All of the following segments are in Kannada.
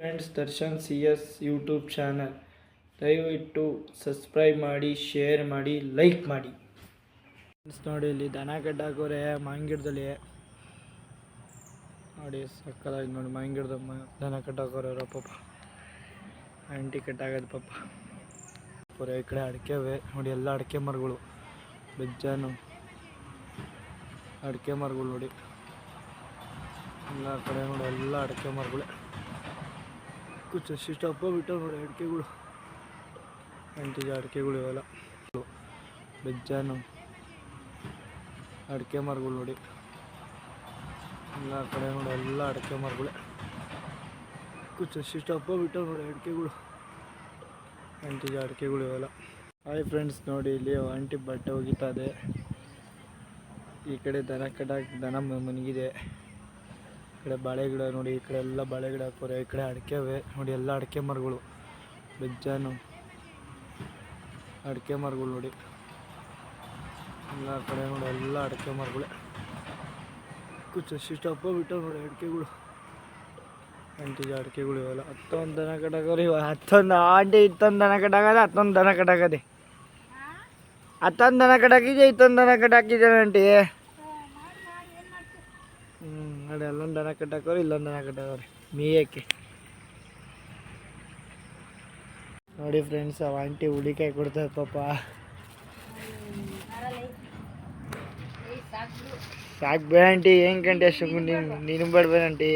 Friends, Darshan C S YouTube channel. ದಯವಿಟ್ಟು ಸಬ್ಸ್ಕ್ರೈಬ್ ಮಾಡಿ, ಶೇರ್ ಮಾಡಿ, ಲೈಕ್ ಮಾಡಿ. ಫ್ರೆಂಡ್ಸ್, ನೋಡಿ, ಇಲ್ಲಿ ದನ ಕಟ್ಟಾಕೋರೆ ಮಾವಿನ ನೋಡಿ ಸಕ್ಕದಾಗಿ ನೋಡಿ ಮಾವಿನ ಗಿಡದ ಮ ದನ ಕಟ್ಟಾಕೋರೆ ಅವರ, ಪಾಪ. ಆಂಟಿ ಕಟ್ಟಾಗದ ಪಾಪ. ಪೂರ ಈ ಕಡೆ ಅಡಿಕೆವೆ ನೋಡಿ, ಎಲ್ಲ ಅಡಿಕೆ ಮರಗಳು. ಬೆಜ್ಜಾನು. ಅಡಿಕೆ ಮರಗಳು ನೋಡಿ. ಎಲ್ಲ ಕಡೆ ನೋಡಿ, ಎಲ್ಲ ಅಡಿಕೆ ಮರಗಳೇ. ಕುಚ್ಚ ಶಿಷ್ಟಪ್ಪ ಬಿಟ್ಟು ನೋಡಿ ಅಡಿಕೆಗಳು. ಅಂಟಿದ ಅಡಿಕೆಗಳು ಇವೆಲ್ಲ. ಬೆಜ್ಜಾನು, ಅಡಿಕೆ ಮರಗಳು ನೋಡಿ. ಎಲ್ಲ ಕಡೆ ನೋಡಿ ಎಲ್ಲ ಅಡಿಕೆ ಮರಗಳೇ. ಕುಚ್ಚ ಹಬ್ಬ ಬಿಟ್ಟು ನೋಡಿ ಅಡಿಕೆಗಳು. ಅಂಟಿದ ಅಡಿಕೆಗಳು ಇವೆಲ್ಲ. ಹಾಯ್ ಫ್ರೆಂಡ್ಸ್, ನೋಡಿ ಇಲ್ಲಿ ಆಂಟಿ ಬಟ್ಟೆ ಒಗಿತಾ ಇದೆ. ಈ ಕಡೆ ದನ ಕಡ ದನ ಮನಗಿದೆ. ಕಡೆ ಬಾಳೆ ಗಿಡ ನೋಡಿ, ಈ ಕಡೆ ಎಲ್ಲ ಬಾಳೆ ಗಿಡ ಹಾಕೋರೆ ಈ ಕಡೆ ಅಡಿಕೆ ಅವೆ ನೋಡಿ ಎಲ್ಲ ಅಡಿಕೆ ಮರಗಳು, ಬೆಜ್ಜಾನು, ಅಡಿಕೆ ಮರಗಳು ನೋಡಿ. ಎಲ್ಲ ಕಡೆ ನೋಡಿ ಎಲ್ಲ ಅಡಿಕೆ ಮರಗಳೇ. ಕುಚ್ಚ ಸ್ಟಪ್ಪ ಬಿಟ್ಟು ನೋಡಿ ಅಡಿಕೆಗಳು. ಅಂಟಿಗೆ ಅಡಿಕೆಗಳು ಇವೆಲ್ಲ. ಹತ್ತೊಂದು ದನ ಕಟ್ಟಾಕವ್ರಿ ಇವಾಗ ಹತ್ತೊಂದು ಆಂಟಿ ಇತ್ತೊಂದು ದನ ಕಟ್ಟಾಕದೆ ಹತ್ತೊಂದು ದನ ಕಟ್ಟಾಕದೆ ಹತ್ತೊಂದು ದನ ಕಟ್ಟಾಕಿದೆ ಇತ್ತೊಂದು ದನ ಕಟ್ಟಾಕಿದೆ ಹ್ಞೂ ನೋಡಿ ಅಲ್ಲೊಂದು ದನ ಕಟ್ಟಾಕವ್ರಿ ಇಲ್ಲೊಂದು ದನ ಕಟ್ಟಾಕವ್ರಿ. ಮೇಯಕ್ಕೆ. ನೋಡಿ ಫ್ರೆಂಡ್ಸ್ ಅವ ಆಂಟಿ ಹುಡಿಕಾಯಿ ಕೊಡ್ತಾರೆ ಪಾಪ. ಸಾಕ್ಬೇಡ ಆಂಟಿ ಹೆಂಗೆ ಕಂಟಿ ಅಷ್ಟು ನೀನು ನೀನು ಬೇಡ ಆಂಟಿ.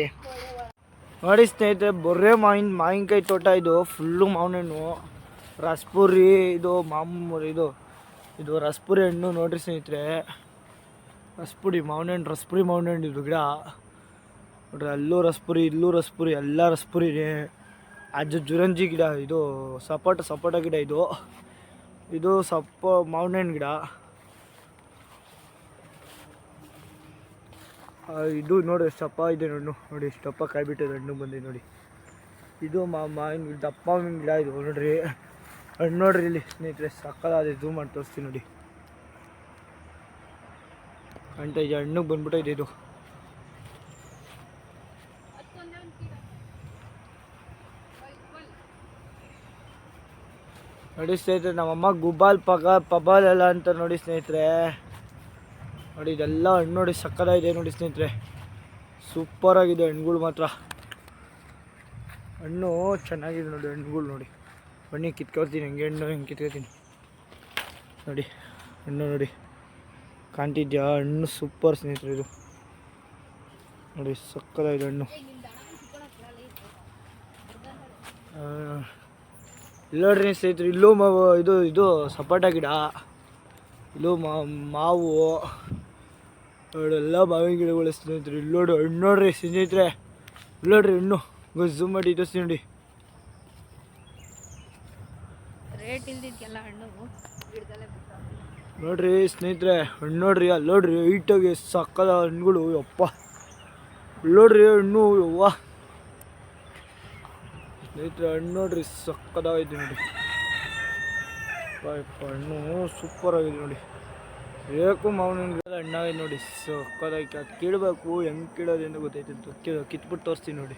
ನೋಡಿ ಸ್ನೇಹಿತರೆ, ಬೊರ್ರೆ ಮಾವಿನ, ಮಾವಿನಕಾಯಿ ತೋಟ ಇದು ಫುಲ್ಲು ಮಾವಿನ ಹಣ್ಣು. ರಸ್ಪುರಿ ಇದು, ಮಾಮೂರಿ ಇದು ಇದು ರಸ್ಪುರಿ ಹಣ್ಣು. ನೋಡಿರಿ ಸ್ನೇಹಿತರೆ ರಸ್ಪುಡಿ ಮಾವಿನ ಹಣ್ಣು, ರಸ್ಪುರಿ ಮಾವಿನ ಹಣ್ಣು ಇದು ಗಿಡ. ನೋಡ್ರಿ, ಅಲ್ಲೂ ರಸ್ಪುರಿ, ಇಲ್ಲೂ ರಸ್ಪುರಿ, ಎಲ್ಲ ರಸ್ಪುರಿ ಅಜ್ಜ ಜುರಂಜಿ ಗಿಡ, ಇದು ಸಪೋಟ ಸಪೋಟ ಗಿಡ ಇದು. ಇದು ಸಪ್ಪ ಮಾವಿನ ಗಿಡ. ಇದು ನೋಡಿ ಎಷ್ಟಪ್ಪ ಇದೆ ಹಣ್ಣು ನೋಡಿ ಎಷ್ಟಪ್ಪ ಕಾಯಿ ಬಿಟ್ಟಿದೆ, ಹಣ್ಣು ಬಂದಿದೆ ನೋಡಿ. ಇದು ಮಾವಿನ ದಪ್ಪ ಮಾವಿನ ಗಿಡ ಇದು ನೋಡ್ರಿ. ಹಣ್ಣು ನೋಡ್ರಿ ಇಲ್ಲಿ, ಸ್ನೇಹಿತರೆ ಸಕ್ಕದಾದ ಝೂಮ್ ಮಾಡಿ ತೋರಿಸ್ತೀನಿ ನೋಡಿ. ಅಂತ ಇದು ಹಣ್ಣು ಬಂದ್ಬಿಟ್ಟೈತೆ ಇದು. ನೋಡಿ ಸ್ನೇಹಿತರೆ ನಮ್ಮಮ್ಮ ಗುಬ್ಬಾಲ್ ಪಗ, ಪಬಾಲ್ ಎಲ್ಲ ಅಂತ ನೋಡಿ ಸ್ನೇಹಿತರೆ. ನೋಡಿ, ಇದೆಲ್ಲ ಹಣ್ಣು ನೋಡಿ ಸಕ್ಕದಾಗಿದೆ ನೋಡಿ ಸ್ನೇಹಿತರೆ. ಸೂಪರ್ ಆಗಿದೆ ಹಣ್ಣುಗಳು ಮಾತ್ರ. ಹಣ್ಣು ಚೆನ್ನಾಗಿದೆ ನೋಡಿ, ಹಣ್ಣುಗಳು ನೋಡಿ. ಬನ್ನಿ, ಕಿತ್ಕೊಳ್ತೀನಿ. ಹೆಂಗೆ ಹಣ್ಣು, ಹೆಂಗೆ ಕಿತ್ಕೊಳ್ತೀನಿ. ನೋಡಿ, ಹಣ್ಣು ನೋಡಿ. ಕಾಣ್ತಿದ್ಯಾ? ಹಣ್ಣು ಸೂಪರ್ ಸ್ನೇಹಿತರೆ ಇದು. ನೋಡಿ ಸಕ್ಕದಾಗಿದೆ ಹಣ್ಣು. ಇಲ್ಲಿ ನೋಡ್ರಿ ಸ್ನೇಹಿತರೆ ಇಲ್ಲೂ ಮಾವು ಇದು ಇದು ಸಪೋಟ ಗಿಡ ಇಲ್ಲೂ ಮಾವು ಎಲ್ಲ ಮಾವಿನ ಗಿಡಗಳು ಸ್ನೇಹಿತರು ಇಲ್ಲಿ ನೋಡಿ ಹಣ್ಣು ನೋಡ್ರಿ ಸ್ನೇಹಿತರೆ. ಇಲ್ಲಿ ನೋಡ್ರಿ ಹಣ್ಣು ಝೂಮ್ ಮಾಡಿ ಇದು ನೋಡಿ. ಬಿಟ್ಟು ನೋಡ್ರಿ ಸ್ನೇಹಿತರೆ ಹಣ್ಣು ನೋಡ್ರಿ ಅಲ್ಲಿ ನೋಡ್ರಿ ಹೈಟಾಗಿ ಸಕ್ಕದ ಹಣ್ಣುಗಳು ಯಪ್ಪ. ಇಲ್ಲೋಡ್ರಿ ಹಣ್ಣು ಯವ್ವ. ಸ್ನೇಹಿತರೆ, ಹಣ್ಣು ನೋಡ್ರಿ ಸಕ್ಕದಾಗೈತೆ ನೋಡಿ. ಹಣ್ಣು ಸೂಪರ್ ಆಗಿದೆ ನೋಡಿ. ಬೇಕು ಮಾವಿನ ಗಿಡದ ನೋಡಿ. ಸಕ್ಕದಾಗಿ ಅದು ಕೀಳಬೇಕು, ಹೆಂಗೆ ಕೀಳೋದು ಅಂತ ಗೊತ್ತೈತೆ ಕಿತ್ಬಿಟ್ಟು ತೋರಿಸ್ತೀನಿ ನೋಡಿ.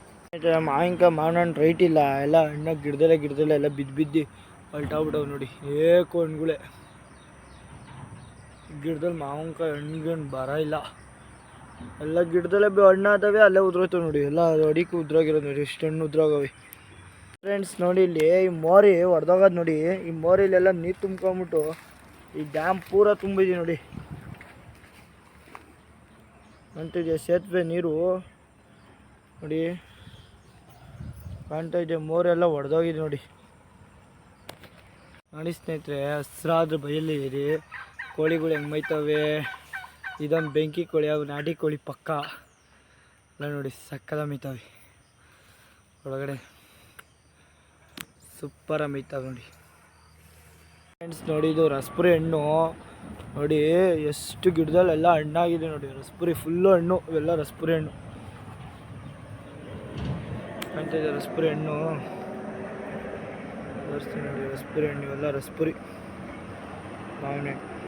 ಮಾವಿನಕಾಯಿ ಮಾವಿನ ಹಣ್ಣು ರೈಟ್ ಇಲ್ಲ. ಎಲ್ಲ ಹಣ್ಣಾಗ ಗಿಡದಲ್ಲೇ ಗಿಡದಲ್ಲೇ ಎಲ್ಲ ಬಿದ್ದು ಬಿದ್ದು ಅಲ್ಟಾಗ್ಬಿಟ್ಟವು ನೋಡಿ. ಏಕೋ ಹಣ್ಣುಗಳೇ. ಗಿಡದಲ್ಲಿ ಮಾವಿನಕಾಯಿ ಹಣ್ಣಿಗೆ ಬರ ಇಲ್ಲ. ಎಲ್ಲ ಗಿಡದಲ್ಲೇ ಹಣ್ಣು ಅಲ್ಲೇ ಉದ್ರೋಯ್ತವೆ ನೋಡಿ. ಎಲ್ಲ ಅಡಿಕೆ ಉದ್ರೋಗಿರೋದು ನೋಡಿ. ಎಷ್ಟು ಹಣ್ಣು ಉದ್ರೋಗವೆ. ಫ್ರೆಂಡ್ಸ್ ನೋಡಿ ಇಲ್ಲಿ ಈ ಮೋರಿ ಹೊಡೆದೋಗೋದು ನೋಡಿ. ಈ ಮೋರಿಲೆಲ್ಲ ನೀರು ತುಂಬ್ಕೊಂಬಿಟ್ಟು ಈ ಡ್ಯಾಮ್ ಪೂರ ತುಂಬಿದೆ ನೋಡಿ. ಅಂತಿದೆ ಸೇತುವೆ ನೀರು. ನೋಡಿ. ಕಾಣ್ತಾ ಇದೆ ಮೋರೆಲ್ಲ ಹೊಡೆದೋಗಿದೆ ನೋಡಿ. ನೋಡಿ ಸ್ನೇಹಿತರೆ ಹಸ್ರಾದ್ರ ಬಯಲಿ ಇರಿ ಕೋಳಿಗಳು ಹೆಂಗೆ ಮೈತವೆ ಇದೊಂದು ಬೆಂಕಿ ಕೋಳಿ, ಅವು ನಾಟಿ ಕೋಳಿ ಪಕ್ಕ. ಎಲ್ಲ ನೋಡಿ ಸಕ್ಕದ ಮೈತವೆ ಒಳಗಡೆ ಸೂಪರ ಅಮಿತ್ ನೋಡಿ. ಫ್ರೆಂಡ್ಸ್ ನೋಡಿ ಇದು ರಸ್ಪುರಿ ಹಣ್ಣು. ನೋಡಿ ಎಷ್ಟು ಗಿಡದಲ್ಲೆಲ್ಲ ಹಣ್ಣಾಗಿದೆ ನೋಡಿ. ರಸ್ಪುರಿ ಫುಲ್ಲು ಹಣ್ಣು, ಇವೆಲ್ಲ ರಸ್ಪುರಿ ಹಣ್ಣು. ಕಾಣ್ತಿದೆ ರಸ್ಪುರಿ ಹಣ್ಣು. ನೋಡಿ ರಸ್ಪುರಿ ಹಣ್ಣು, ಇವೆಲ್ಲ ರಸ್ಪುರಿ. ಮಾವಿನ ಹಣ್ಣು.